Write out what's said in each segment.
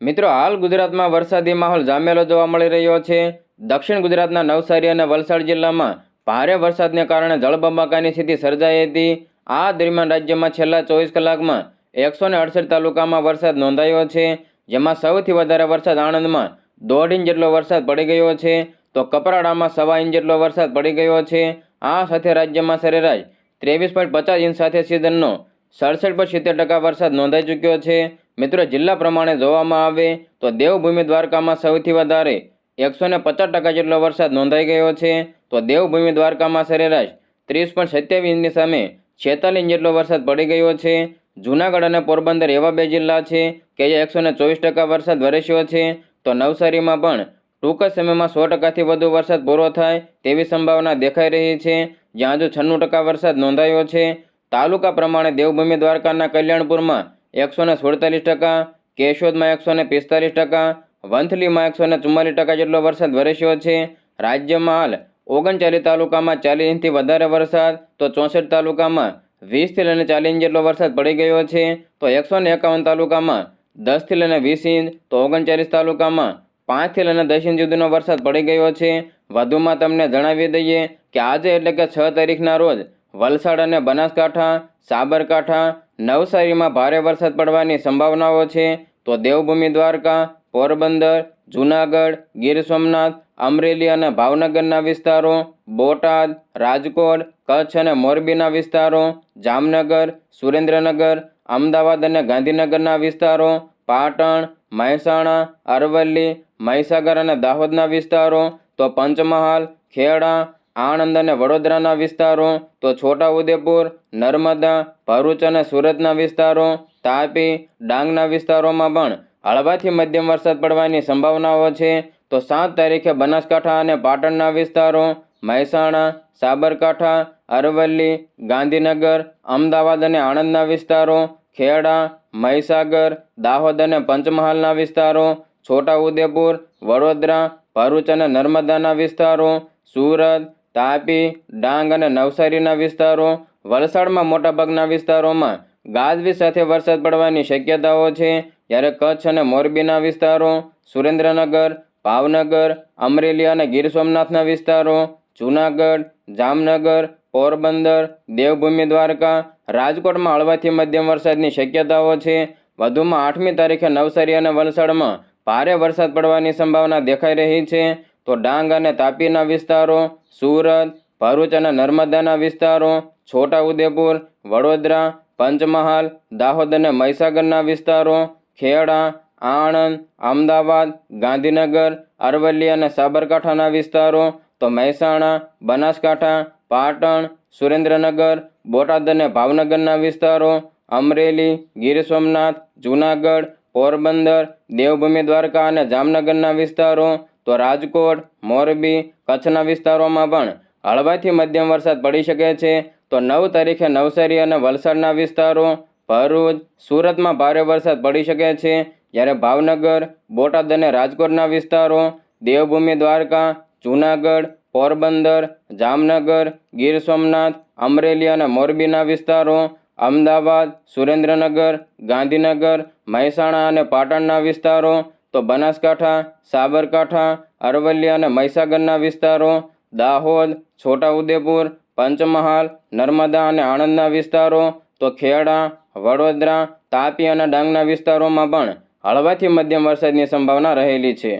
મિત્રો, હાલ ગુજરાતમાં વરસાદી માહોલ જામેલો જોવા મળી રહ્યો છે. દક્ષિણ ગુજરાતના નવસારી અને વલસાડ જિલ્લામાં ભારે વરસાદને કારણે જળબંબાકાની સ્થિતિ સર્જાઈ હતી. આ દરમિયાન રાજ્યમાં છેલ્લા ચોવીસ કલાકમાં એકસો અડસઠ તાલુકામાં વરસાદ નોંધાયો છે, જેમાં સૌથી વધારે વરસાદ આણંદમાં દોઢ ઇંચ જેટલો વરસાદ પડી ગયો છે, તો કપરાડામાં સવા ઇંચ જેટલો વરસાદ પડી ગયો છે. આ સાથે રાજ્યમાં સરેરાશ ત્રેવીસ પોઈન્ટ પચાસ ઇંચ સાથે સિઝનનો સડસઠ પર સિત્તેર ટકા વરસાદ નોંધાઈ ચૂક્યો છે. મિત્રો, જિલ્લા પ્રમાણે જોવામાં આવે તો દેવભૂમિ દ્વારકામાં સૌથી વધારે એકસો ને પચાસ ટકા જેટલો વરસાદ નોંધાઈ ગયો છે. તો દેવભૂમિ દ્વારકામાં સરેરાશ ત્રીસ પોઈન્ટ સત્યાવીસ ઇંચની સામે છેતાલીસ જેટલો વરસાદ પડી ગયો છે. જૂનાગઢ અને પોરબંદર એવા બે જિલ્લા છે કે જે એકસો ને ચોવીસ ટકા વરસાદ વરસ્યો છે. તો નવસારીમાં પણ ટૂંક સમયમાં સો ટકાથી વધુ વરસાદ પૂરો થાય તેવી સંભાવના દેખાઈ રહી છે. જ્યાં હજુ છન્નું ટકા વરસાદ નોંધાયો છે. તાલુકા પ્રમાણે દેવભૂમિ દ્વારકાના કલ્યાણપુરમાં એકસો ને સુડતાલીસ ટકા, કેશોદમાં એકસો ને પિસ્તાલીસ ટકા, વંથલીમાં એકસો ને ચુમ્માલીસ ટકા જેટલો વરસાદ વરસ્યો છે. રાજ્યમાં હાલ ઓગણચાલીસ તાલુકામાં ચાલીસ ઇંચથી વધારે વરસાદ, તો ચોસઠ તાલુકામાં વીસથી લઈને ચાલીસ ઇંચ જેટલો વરસાદ પડી ગયો છે. તો એકસો ને એકાવન તાલુકામાં દસથી લઈને વીસ ઇંચ, તો ઓગણચાલીસ તાલુકામાં પાંચથી લઈને દસ ઇંચ સુધીનો વરસાદ પડી ગયો છે. વધુમાં તમને જણાવી દઈએ કે આજે એટલે કે છ તારીખના રોજ વલસાડ અને બનાસકાંઠા, સાબરકાંઠા નવસારીમાં ભારે વરસાદ પડવાની સંભાવનાઓ છે તો દેવભૂમિ દ્વારકા, પોરબંદર, જૂનાગઢ, ગીર સોમનાથ, અમરેલી અને ભાવનગરના વિસ્તારો, બોટાદ, રાજકોટ, કચ્છ અને મોરબીના વિસ્તારો, જામનગર, સુરેન્દ્રનગર, અમદાવાદ અને ગાંધીનગરના વિસ્તારો, પાટણ, મહેસાણા, અરવલ્લી, મહીસાગર અને દાહોદના વિસ્તારો, તો પંચમહાલ, ખેડા આણંદ અને વડોદરાના વિસ્તારો, તો છોટાઉદેપુર, નર્મદા, ભરૂચ અને સુરતના વિસ્તારો, તાપી, ડાંગના વિસ્તારોમાં પણ હળવાથી મધ્યમ વરસાદ પડવાની સંભાવનાઓ છે. તો સાત તારીખે બનાસકાંઠા અને પાટણના વિસ્તારો, મહેસાણા, સાબરકાંઠા, અરવલ્લી, ગાંધીનગર, અમદાવાદ અને આણંદના વિસ્તારો, ખેડા, મહીસાગર, દાહોદ અને પંચમહાલના વિસ્તારો, છોટાઉદેપુર, વડોદરા, ભરૂચ અને નર્મદાના વિસ્તારો, સુરત તાપી, ડાંગ અને નવસારીના વિસ્તારો, વલસાડમાં મોટાભાગના વિસ્તારોમાં ગાજવી સાથે વરસાદ પડવાની શક્યતાઓ છે. જ્યારે કચ્છ અને મોરબીના વિસ્તારો, સુરેન્દ્રનગર, ભાવનગર, અમરેલી અને ગીર સોમનાથના વિસ્તારો, જૂનાગઢ, જામનગર, પોરબંદર, દેવભૂમિ દ્વારકા, રાજકોટમાં હળવાથી મધ્યમ વરસાદની શક્યતાઓ છે. વધુમાં આઠમી તારીખે નવસારી અને વલસાડમાં ભારે વરસાદ પડવાની સંભાવના દેખાઈ રહી છે. તો ડાંગ અને તાપીના વિસ્તારો, સુરત, ભરૂચ અને નર્મદાના વિસ્તારો, છોટાઉદેપુર, વડોદરા, પંચમહાલ, દાહોદ અને મહીસાગરના વિસ્તારો, ખેડા, આણંદ, અમદાવાદ, ગાંધીનગર, અરવલ્લી અને સાબરકાંઠાના વિસ્તારો, તો મહેસાણા, બનાસકાંઠા, પાટણ, સુરેન્દ્રનગર, બોટાદ અને ભાવનગરના વિસ્તારો, અમરેલી, ગીર સોમનાથ, જૂનાગઢ, પોરબંદર, દેવભૂમિ દ્વારકા અને જામનગરના વિસ્તારો તો રાજકોટ, મોરબી, કચ્છના વિસ્તારોમાં પણ હળવાથી મધ્યમ વરસાદ પડી શકે છે. તો નવ તારીખે નવસારી અને વલસાડના વિસ્તારો, ભરૂચ, સુરતમાં ભારે વરસાદ પડી શકે છે. જ્યારે ભાવનગર, બોટાદ અને રાજકોટના વિસ્તારો, દેવભૂમિ, દ્વારકા, જૂનાગઢ, પોરબંદર, જામનગર, ગીર સોમનાથ, અમરેલી અને મોરબીના વિસ્તારો, અમદાવાદ, સુરેન્દ્રનગર, ગાંધીનગર, મહેસાણા અને પાટણના વિસ્તારો તો બનાસકાંઠા, સાબરકાંઠા, અરવલ્લી અને મહીસાગરના વિસ્તારો, દાહોદ, છોટાઉદેપુર, પંચમહાલ, નર્મદા અને આણંદના વિસ્તારો, તો ખેડા, વડોદરા, તાપી અને ડાંગના વિસ્તારોમાં પણ હળવાથી મધ્યમ વરસાદની સંભાવના રહેલી છે.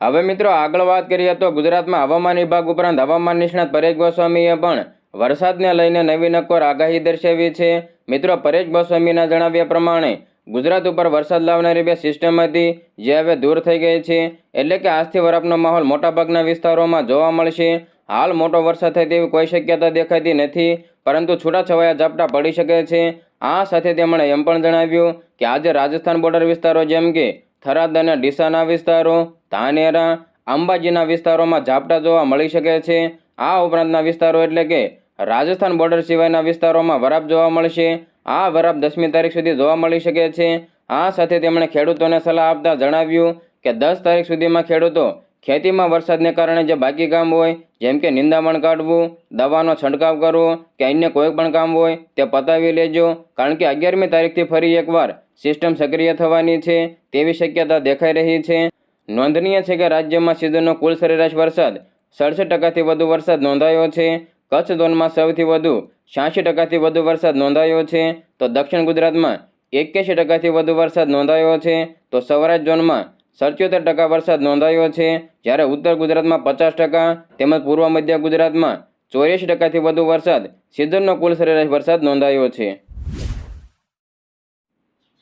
હવે મિત્રો આગળ વાત કરીએ તો ગુજરાતમાં હવામાન વિભાગ ઉપરાંત હવામાન નિષ્ણાત પરેશ ગોસ્વામીએ પણ વરસાદને લઈને નવી નક્કોર આગાહી દર્શાવી છે. મિત્રો, પરેશ ગોસ્વામીના જણાવ્યા પ્રમાણે, ગુજરાત ઉપર વરસાદ લાવનારી બે સિસ્ટમ હતી જે હવે દૂર થઈ ગઈ છે, એટલે કે આજથી વરાપનો માહોલ મોટાભાગના વિસ્તારોમાં જોવા મળશે. હાલ મોટો વરસાદ થાય તેવી કોઈ શક્યતા દેખાતી નથી, પરંતુ છૂટાછવાયા ઝાપટા પડી શકે છે. આ સાથે તેમણે એમ પણ જણાવ્યું કે આજે રાજસ્થાન બોર્ડર વિસ્તારો જેમ કે થરાદ અને ડીસાના વિસ્તારો, ધાનેરા, અંબાજીના વિસ્તારોમાં ઝાપટા જોવા મળી શકે છે. આ ઉપરાંતના વિસ્તારો એટલે કે રાજસ્થાન બોર્ડર સિવાયના વિસ્તારોમાં વરાપ જોવા મળશે. આ વરાપ દસમી તારીખ સુધી જોવા મળી શકે છે. આ સાથે તેમણે ખેડૂતોને સલાહ આપતા જણાવ્યું કે દસ તારીખ સુધીમાં ખેડૂતો ખેતીમાં વરસાદને કારણે જે બાકી કામ હોય, જેમ કે નિંદામણ કાઢવું, દવાનો છંટકાવ કરવો કે અન્ય કોઈ પણ કામ હોય, તે પતાવી લેજો. કારણ કે અગિયારમી તારીખથી ફરી એકવાર સિસ્ટમ સક્રિય થવાની છે, તેવી શક્યતા દેખાઈ રહી છે. નોંધનીય છે કે રાજ્યમાં સિઝનનો કુલ સરેરાશ વરસાદ સડસઠ ટકાથી વધુ વરસાદ નોંધાયો છે. કચ્છ ઝોનમાં સૌથી વધુ છ્યાસી ટકાથી વધુ વરસાદ નોંધાયો છે, તો દક્ષિણ ગુજરાતમાં એક્યાસી ટકાથી વધુ વરસાદ નોંધાયો છે, તો સૌરાષ્ટ્ર ઝોનમાં સત્યોતેર ટકા વરસાદ નોંધાયો છે, જ્યારે ઉત્તર ગુજરાતમાં પચાસ ટકા, તેમજ પૂર્વ મધ્ય ગુજરાતમાં ચોર્યાસી ટકાથી વધુ વરસાદ સિઝનનો કુલ સરેરાશ વરસાદ નોંધાયો છે.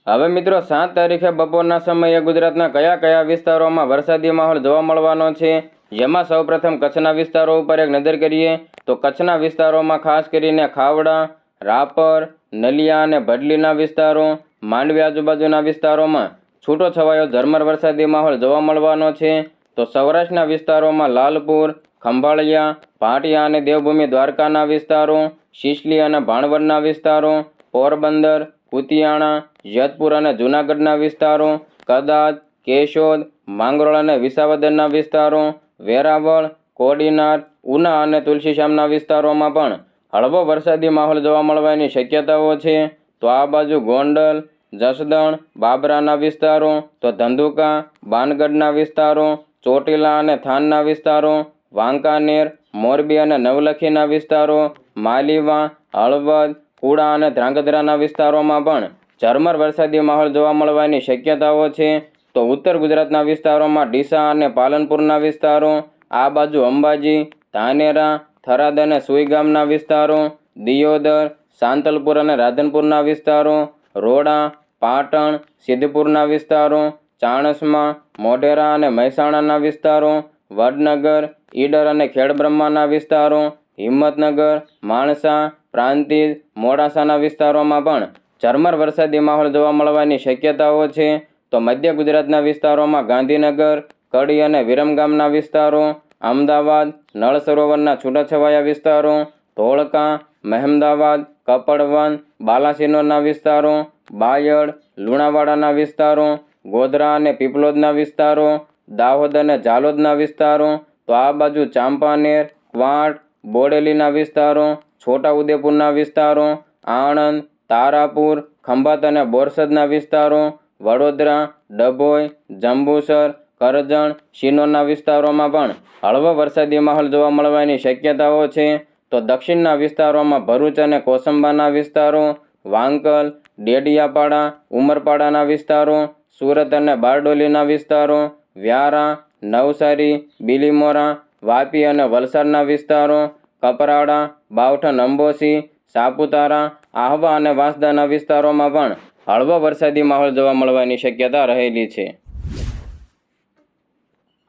હવે મિત્રો, સાત તારીખે બપોરના સમયે ગુજરાતના કયા કયા વિસ્તારોમાં વરસાદી માહોલ જોવા મળવાનો છે જેમાં સૌપ્રથમ કચ્છના વિસ્તારો ઉપર એક નજર કરીએ તો કચ્છના વિસ્તારોમાં ખાસ કરીને ખાવડા, રાપર, નલિયા અને ભડલીના વિસ્તારો, માંડવી આજુબાજુના વિસ્તારોમાં છૂટો છવાયો ઝરમર વરસાદી માહોલ જોવા મળવાનો છે. તો સૌરાષ્ટ્રના વિસ્તારોમાં લાલપુર, ખંભાળિયા ભાટિયા અને દેવભૂમિ દ્વારકાના વિસ્તારો, શિશલી અને ભાણવડના વિસ્તારો, પોરબંદર કુતિયાણા જેતપુર અને જૂનાગઢના વિસ્તારો, કદાચ, કેશોદ, માંગરોળ અને વિસાવદરના વિસ્તારો વેરાવળ, કોડીનાર, ઉના અને તુલસીશ્યામના વિસ્તારોમાં પણ હળવો વરસાદી માહોલ જોવા મળવાની શક્યતાઓ છે. તો આ બાજુ ગોંડલ, જસદણ, બાબરાના વિસ્તારો, તો ધંધુકા, બાનગઢના વિસ્તારો, ચોટીલા અને થાનના વિસ્તારો, વાંકાનેર, મોરબી અને નવલખીના વિસ્તારો, માલીવા, હળવદ, કુડા અને ધ્રાંગધ્રાના વિસ્તારોમાં પણ ઝરમર વરસાદી માહોલ જોવા મળવાની શક્યતાઓ છે. તો ઉત્તર ગુજરાતના વિસ્તારોમાં ડીસા અને પાલનપુરના વિસ્તારો, આ બાજુ અંબાજી, ધાનેરા, થરાદ અને સુઈગામના વિસ્તારો, દિયોદર, સાંતલપુર અને રાધનપુરના વિસ્તારો, રોડા, પાટણ, સિદ્ધપુરના વિસ્તારો, ચાણસમા, મોઢેરા અને મહેસાણાના વિસ્તારો, વડનગર, ઈડર અને ખેડબ્રહ્માના વિસ્તારો, હિંમતનગર, માણસા, પ્રાંતિજ, મોડાસાના વિસ્તારોમાં પણ ઝરમર વરસાદી માહોલ જોવા મળવાની શક્યતાઓ છે. તો મધ્ય ગુજરાતના વિસ્તારોમાં ગાંધીનગર, કડી અને વિરમગામના વિસ્તારો, અમદાવાદ, નળ સરોવરના છૂટાછવાયા વિસ્તારો, ધોળકા, મહેમદાવાદ, કપડવન, બાલાસિનોરના વિસ્તારો, બાયડ, લુણાવાડાના વિસ્તારો, ગોધરા અને પીપલોદના વિસ્તારો, દાહોદ અને ઝાલોદના વિસ્તારો, તો આ બાજુ ચાંપાનેર ક્વાંટ બોડેલીના વિસ્તારો, છોટાઉદેપુરના વિસ્તારો, આણંદ, તારાપુર, ખંભાત અને બોરસદના વિસ્તારો વડોદરા, ડભોઈ, જંબુસર, કરજણ શિનોરના વિસ્તારોમાં પણ હળવો વરસાદી માહોલ જોવા મળવાની શક્યતાઓ છે. તો દક્ષિણના વિસ્તારોમાં ભરૂચ અને કોસંબાના વિસ્તારો, વાંકલ, ડેડિયાપાડા, ઉમરપાડાના વિસ્તારો, સુરત અને બારડોલીના વિસ્તારો, વ્યારા, નવસારી, બિલીમોરા, વાપી અને વલસાડના વિસ્તારો, કપરાડા બાવઠન અંબોસી સાપુતારા, આહવા અને વાંસદાના વિસ્તારોમાં પણ હળવો વરસાદી માહોલ જોવા મળવાની શક્યતા રહેલી છે.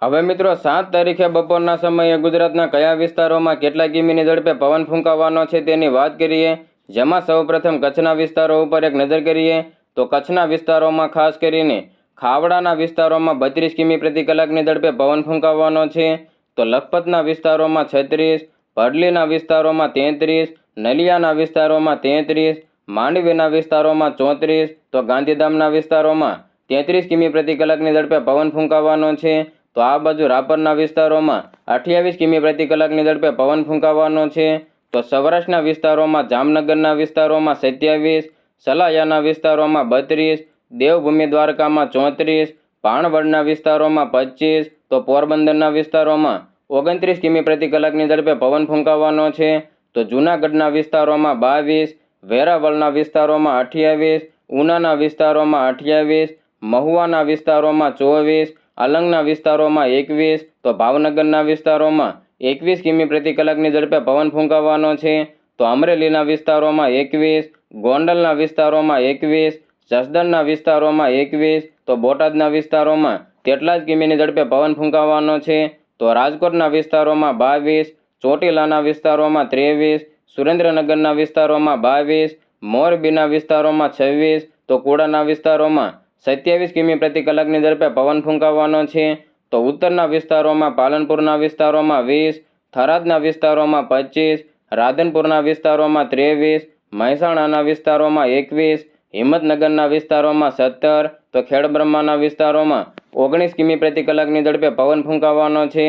હવે મિત્રો, સાત તારીખે બપોરના સમયે ગુજરાતના કયા વિસ્તારોમાં કેટલા કિમીની ઝડપે પવન ફૂંકાવાનો છે તેની વાત કરીએ. જેમાં સૌપ્રથમ કચ્છના વિસ્તારો ઉપર એક નજર કરીએ, તો કચ્છના વિસ્તારોમાં ખાસ કરીને ખાવડાના વિસ્તારોમાં બત્રીસ કિમી પ્રતિ કલાકની ઝડપે પવન ફૂંકાવાનો છે. તો લખપતના વિસ્તારોમાં છત્રીસ, ભડલીના વિસ્તારોમાં તેત્રીસ, નલિયાના વિસ્તારોમાં તેત્રીસ માંડવીના વિસ્તારોમાં ચોત્રીસ, તો ગાંધીધામના વિસ્તારોમાં તેત્રીસ કિમી પ્રતિ કલાકની ઝડપે પવન ફૂંકાવાનો છે. તો આ બાજુ રાપરના વિસ્તારોમાં અઠ્યાવીસ કિમી પ્રતિ કલાકની ઝડપે પવન ફૂંકાવાનો છે. તો સૌરાષ્ટ્રના વિસ્તારોમાં, જામનગરના વિસ્તારોમાં સત્યાવીસ, સલાયાના વિસ્તારોમાં બત્રીસ, દેવભૂમિ દ્વારકામાં ચોત્રીસ ભાણવડના વિસ્તારોમાં પચીસ, તો પોરબંદરના વિસ્તારોમાં ઓગણત્રીસ કિમી પ્રતિ કલાકની ઝડપે પવન ફૂંકાવાનો છે. તો જૂનાગઢના વિસ્તારોમાં બાવીસ વેરાવળના વિસ્તારોમાં અઠ્યાવીસ, ઉનાના વિસ્તારોમાં અઠ્યાવીસ, મહુવાના વિસ્તારોમાં ચોવીસ અલંગના વિસ્તારોમાં એકવીસ, તો ભાવનગરના વિસ્તારોમાં એકવીસ કિમી પ્રતિ કલાકની ઝડપે પવન ફૂંકાવવાનો છે. તો અમરેલીના વિસ્તારોમાં એકવીસ, ગોંડલના વિસ્તારોમાં એકવીસ, જસદણના વિસ્તારોમાં એકવીસ, તો બોટાદના વિસ્તારોમાં તેટલા જ કિમીની ઝડપે પવન ફૂંકાવવાનો છે. તો રાજકોટના વિસ્તારોમાં બાવીસ, ચોટીલાના વિસ્તારોમાં ત્રેવીસ સુરેન્દ્રનગરના વિસ્તારોમાં બાવીસ, મોરબીના વિસ્તારોમાં છવ્વીસ, તો કુડાના વિસ્તારોમાં સત્યાવીસ કિમી પ્રતિ કલાકની ઝડપે પવન ફૂંકાવવાનો છે. તો ઉત્તરના વિસ્તારોમાં પાલનપુરના વિસ્તારોમાં વીસ, થરાદના વિસ્તારોમાં પચીસ, રાધનપુરના વિસ્તારોમાં ત્રેવીસ, મહેસાણાના વિસ્તારોમાં એકવીસ, હિંમતનગરના વિસ્તારોમાં સત્તર, તો ખેડબ્રહ્માના વિસ્તારોમાં ઓગણીસ કિમી પ્રતિ કલાકની ઝડપે પવન ફૂંકાવાનો છે.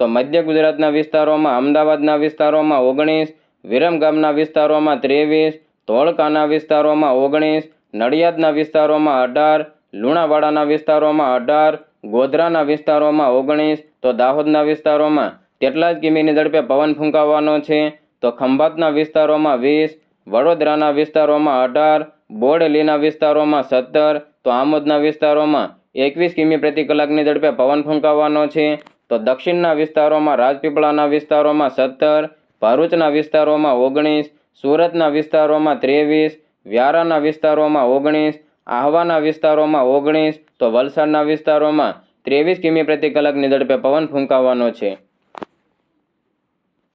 તો મધ્ય ગુજરાતના વિસ્તારોમાં, અમદાવાદના વિસ્તારોમાં ઓગણીસ વિરમગામના વિસ્તારોમાં ત્રેવીસ, ધોળકાના વિસ્તારોમાં ઓગણીસ, નડિયાદના વિસ્તારોમાં અઢાર, લુણાવાડાના વિસ્તારોમાં અઢાર, ગોધરાના વિસ્તારોમાં ઓગણીસ, તો દાહોદના વિસ્તારોમાં તેટલા જ કિમીની ઝડપે પવન ફૂંકાવાનો છે? તો ખંભાતના વિસ્તારોમાં વીસ, વડોદરાના વિસ્તારોમાં અઢાર, બોડેલીના વિસ્તારોમાં સત્તર, તો આમોદના વિસ્તારોમાં એકવીસ કિમી પ્રતિ કલાકની ઝડપે પવન ફૂંકાવાનો છે. તો દક્ષિણના વિસ્તારોમાં રાજપીપળાના વિસ્તારોમાં સત્તર ભરૂચના વિસ્તારોમાં ઓગણીસ, સુરતના વિસ્તારોમાં ત્રેવીસ, વ્યારાના વિસ્તારોમાં ઓગણીસ, આહવાના વિસ્તારોમાં ઓગણીસ, તો વલસાડના વિસ્તારોમાં ત્રેવીસ કિમી પ્રતિ કલાકની ઝડપે પવન ફૂંકાવાનો છે.